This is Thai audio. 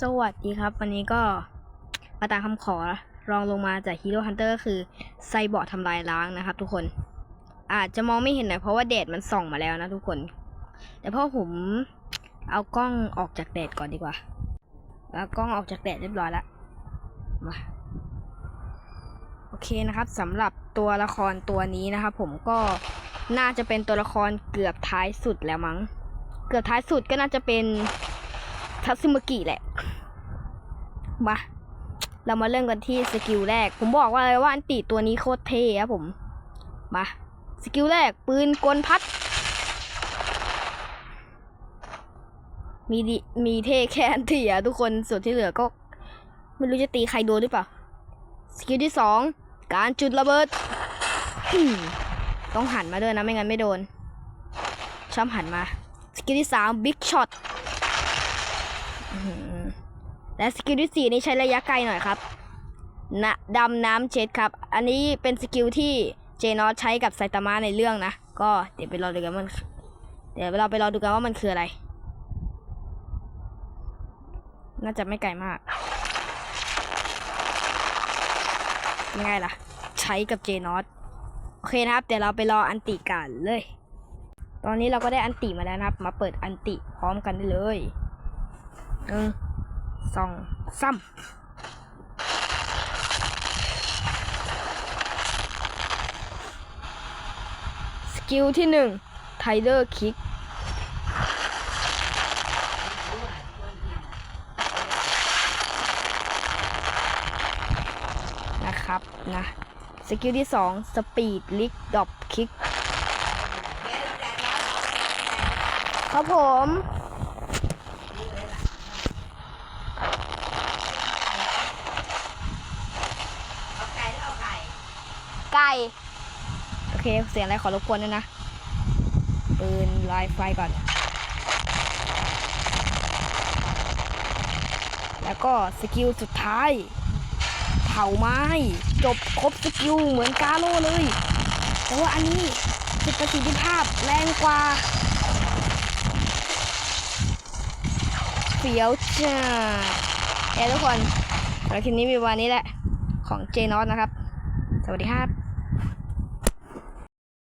สวัสดีครับ วันนี้ก็มาตามคำขอรองลงมาจาก Hero Hunter ก็คือไซบอร์ดทำลายล้างนะครับ ทุกคน อาจจะมองไม่เห็นหน่อยเพราะว่าแดดมันส่องมาแล้วนะทุกคน แต่พอผมเอากล้องออกจากแดดก่อนดีกว่า แล้วกล้องออกจากแดดเรียบร้อยแล้วมาโอเคนะครับสำหรับตัวละครตัวนี้นะครับผมก็น่าจะเป็นตัวละครเกือบท้ายสุดแล้วมั้ง เกือบท้ายสุดก็น่าจะเป็น ทัตสึมากิแหละ มา เรามาเริ่มกันที่สกิลแรก ผมบอกว่าเลยว่าอันติตัวนี้โคตรเท่ครับผม มา สกิลแรก ปืนกลพัด มีดิมีเท่แค่อันติอะทุกคน ส่วนที่เหลือก็ ไม่รู้จะตีใครโดนหรือเปล่า สกิลที่สอง การจุดระเบิด ต้องหันมาด้วยนะ ไม่งั้นไม่โดน ชอบหันมา สกิลที่สามบิ๊กช็อต และสกิลที่สี่นี้ใช้ระยะไกลหน่อยครับนะดำน้ำเช็ดครับ อันนี้เป็นสกิลที่เจนอสใช้กับไซตามะในเรื่องนะ ก็เดี๋ยวไปรอดูกันมัน เดี๋ยวเราไปรอดูกันว่ามันคืออะไร น่าจะไม่ไกลมากยังไงล่ะ ใช้กับเจนอสโอเคนะครับ เดี๋ยวเราไปรออันติกันเลย ตอนนี้เราก็ได้อันติมาแล้วนะครับ มาเปิดอันติพร้อมกันได้เลย หนึ่งสองสามสกิลที่หนึ่งไทเดอร์คิกนะครับนะสกิลที่สองสปีดลิกดอปคิกครับผม โอเค เสียงอะไรขอรบกวนด้วยนะ ปืนลายไฟก่อน แล้วก็สกิลสุดท้าย เผาไม้ จบครบสกิลเหมือนกาโรเลย แต่ว่าอันนี้สุดประสิทธิภาพแรงกว่าเฟียวจ้าเอ้ทุกคนแล้วคลิปนี้มีวันนี้แหละ ของเจนอสนะครับ สวัสดีครับ